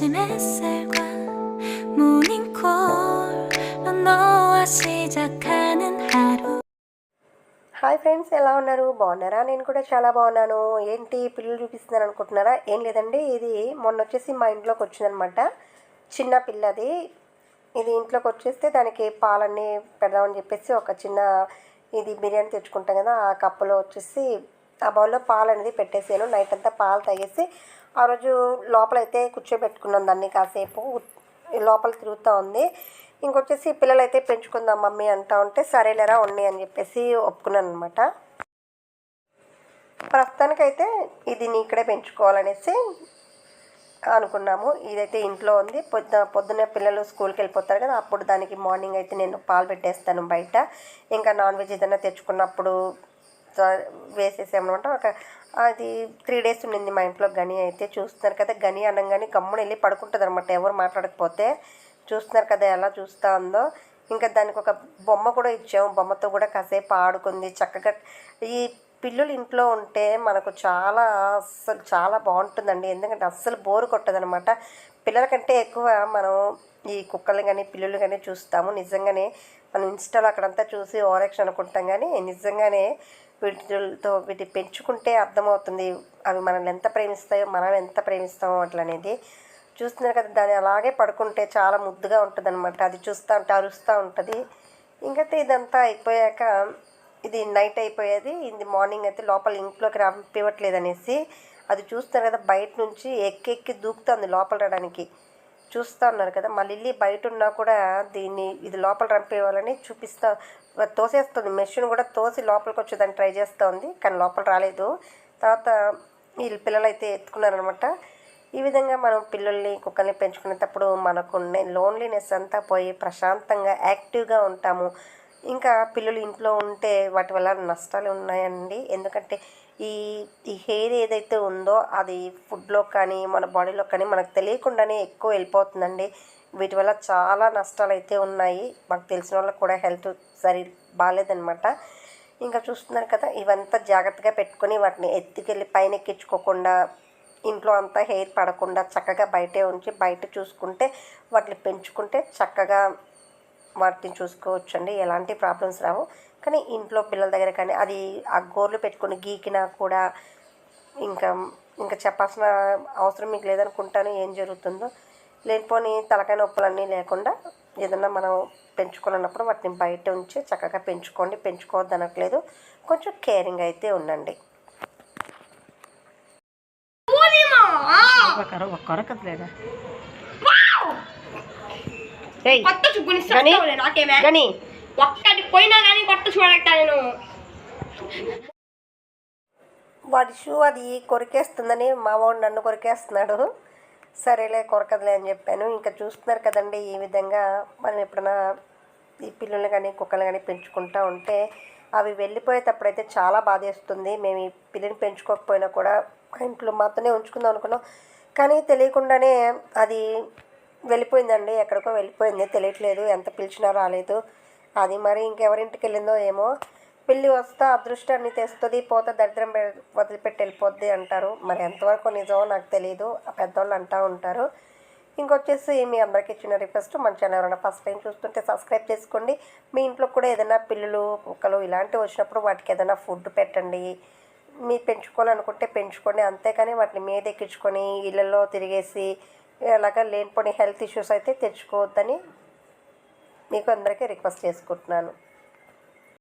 아침 햇살과 모닝콜로 너와 시작하는 하루 hi friends ఎలా ఉన్నారు బాగున్నారా నేను కూడా చాలా బాగున్నాను ఏంటి పిల్లలు చూపిస్తున్నాను అనుకుంటున్నారా ఏం లేదండి ఇది మొన్న వచ్చేసి మా ఇంట్లోకి వచ్చిందనమాట చిన్న పిల్లది ఇది ఇంట్లోకి వచ్చేస్తే దానికి పాలన్నీ పెడదామని చెప్పేసి ఒక చిన్న ఇది బిర్యానీ తెచ్చుకుంటాం కదా ఆ కప్పులో వచ్చేసి ఆ బౌల్లో పాలు అనేది పెట్టేసాను నైట్ అంతా పాలు తాగేసి ఆ రోజు లోపలైతే కూర్చోబెట్టుకున్నాం దాన్ని కాసేపు. లోపల తిరుగుతూ ఉంది. ఇంకొచ్చేసి పిల్లలు అయితే పెంచుకుందాం మమ్మీ అంటా ఉంటే సరేలేరా ఉన్నాయి అని చెప్పేసి ఒప్పుకున్నాను అనమాట ప్రస్తుతానికైతే ఇది ఇక్కడే పెంచుకోవాలనేసి అనుకున్నాము. ఇదైతే ఇంట్లో ఉంది. పొద్దు పొద్దున్నే పిల్లలు స్కూల్కి వెళ్ళిపోతారు కదా అప్పుడు దానికి మార్నింగ్ అయితే నేను పాలు పెట్టేస్తాను బయట. ఇంకా నాన్ వెజ్ ఏదైనా తెచ్చుకున్నప్పుడు వేసేసామన్నమాట ఒక అది త్రీ డేస్ ఉండింది మా ఇంట్లో గని అయితే చూస్తున్నారు కదా గని అనగానే గమ్మున వెళ్ళి పడుకుంటుంది అనమాట ఎవరు మాట్లాడకపోతే చూస్తున్నారు కదా ఎలా చూస్తూ ఉందో. ఇంకా దానికి ఒక బొమ్మ కూడా ఇచ్చాము. బొమ్మతో కూడా కాసేపు ఆడుకుంది. చక్కగా ఈ పిల్లులు ఇంట్లో ఉంటే మనకు చాలా అస్సలు చాలా బాగుంటుందండి. ఎందుకంటే అస్సలు బోరు కొట్టదనమాట. పిల్లల కంటే ఎక్కువ మనం ఈ కుక్కలు కానీ పిల్లులు కానీ చూస్తాము. నిజంగానే మనం ఇన్స్టాలో అక్కడంతా చూసి ఓరెక్షన్ అనుకుంటాం కానీ నిజంగానే వీటితో వీటి పెంచుకుంటే అర్థమవుతుంది. అవి మనల్ని ఎంత ప్రేమిస్తాయో మనం ఎంత ప్రేమిస్తామో అట్లా అనేది చూస్తున్నారు కదా దాన్ని అలాగే పడుకుంటే చాలా ముద్దుగా ఉంటుంది అనమాట అది చూస్తూ ఉంటే అరుస్తూ ఉంటుంది. ఇంకైతే ఇదంతా అయిపోయాక ఇది నైట్ అయిపోయేది. ఇది మార్నింగ్ అయితే లోపల ఇంట్లోకి రంపివ్వట్లేదు అనేసి అది చూస్తున్నారు కదా బయట నుంచి ఎక్కి ఎక్కి దూకుతుంది లోపల రావడానికి. చూస్తూ ఉన్నారు కదా మా లిల్లీ బయట ఉన్నా కూడా దీన్ని ఇది లోపల రంపేవాలని చూపిస్తా తోసేస్తుంది. మెషిన్ కూడా తోసి లోపలికి వచ్చేదాన్ని ట్రై చేస్తుంది కానీ లోపల రాలేదు. తర్వాత వీళ్ళు పిల్లలు అయితే ఎత్తుకున్నారనమాట. ఈ విధంగా మనం పిల్లల్ని కుక్కల్ని పెంచుకునేటప్పుడు మనకు లోన్లీనెస్ అంతా పోయి ప్రశాంతంగా యాక్టివ్గా ఉంటాము. ఇంకా పిల్లలు ఇంట్లో ఉంటే వాటి వల్ల నష్టాలు ఉన్నాయండి. ఎందుకంటే ఈ ఈ హెయిర్ ఏదైతే ఉందో అది ఫుడ్లో కానీ మన బాడీలో కానీ మనకు తెలియకుండానే ఎక్కువ వెళ్ళిపోతుందండి. వీటి వల్ల చాలా నష్టాలు అయితే ఉన్నాయి. మాకు తెలిసిన వాళ్ళకి కూడా హెల్త్ సరి బాగాలేదనమాట ఇంకా చూస్తున్నారు కదా ఇవంతా జాగ్రత్తగా పెట్టుకొని వాటిని ఎత్తుకెళ్ళి పైన ఎక్కించుకోకుండా ఇంట్లో అంతా హెయిర్ పడకుండా చక్కగా బయటే ఉంచి బయట చూసుకుంటే వాటిని పెంచుకుంటే చక్కగా వాటిని చూసుకోవచ్చు అండి ఎలాంటి ప్రాబ్లమ్స్ రావు. కానీ ఇంట్లో పిల్లల దగ్గర కానీ అది ఆ గోర్లు పెట్టుకొని గీకినా కూడా ఇంకా ఇంకా చెప్పాల్సిన అవసరం మీకు లేదనుకుంటాను. ఏం జరుగుతుందో. లేనిపోని తలకాయ నొప్పులన్నీ లేకుండా ఏదన్నా మనం పెంచుకోవాలన్నప్పుడు వాటిని బయట ఉంచి చక్కగా పెంచుకోండి. పెంచుకోవద్దు అనట్లేదు. కొంచెం కేరింగ్ అయితే ఉండండి. కొత్త నాకేమే. ఒక్కటి పోయినా కానీ కొత్త చూడట నేను. వాడి షూ అది కొరికేస్తుందని మావాడు నన్ను కొరికేస్తున్నాడు. సరేలే కొరకదులే అని చెప్పాను. ఇంకా చూస్తున్నారు కదండి ఈ విధంగా మనం ఎప్పుడైనా ఈ పిల్లలు కానీ కుక్కలు కానీ పెంచుకుంటూ ఉంటే అవి వెళ్ళిపోయేటప్పుడైతే చాలా బాధేస్తుంది. మేము ఈ పిల్లని పెంచుకోకపోయినా కూడా మా ఇంట్లో మాత్రమే ఉంచుకుందాం అనుకున్నాం. కానీ తెలియకుండానే అది వెళ్ళిపోయిందండి ఎక్కడికో వెళ్ళిపోయింది తెలియట్లేదు ఎంత పిలిచినా రాలేదు. అది మరి ఇంకెవరింటికి వెళ్ళిందో ఏమో. పెళ్ళి వస్తే అదృష్టాన్ని తెస్తుంది పోతే దరిద్రం వదిలిపెట్టి వెళ్ళిపోద్ది అంటారు. మరి ఎంతవరకు నిజమో నాకు తెలియదు ఆ పెద్దవాళ్ళు అంటూ ఉంటారు. ఇంకొచ్చేసి మీ అందరికీ ఇచ్చిన రిక్వెస్ట్ మన ఛానల్ ఎవరైనా ఫస్ట్ టైం చూస్తుంటే సబ్స్క్రైబ్ చేసుకోండి. మీ ఇంట్లో కూడా ఏదైనా పిల్లులు కుక్కలు ఇలాంటివి వచ్చినప్పుడు వాటికి ఏదైనా ఫుడ్ పెట్టండి. మీరు పెంచుకోవాలనుకుంటే పెంచుకోండి అంతేకాని వాటిని మీద ఎక్కించుకొని ఇళ్ళల్లో తిరిగేసి అలాగా లేనిపోని హెల్త్ ఇష్యూస్ అయితే తెచ్చుకోవద్దని మీకు అందరికీ రిక్వెస్ట్ చేసుకుంటున్నాను.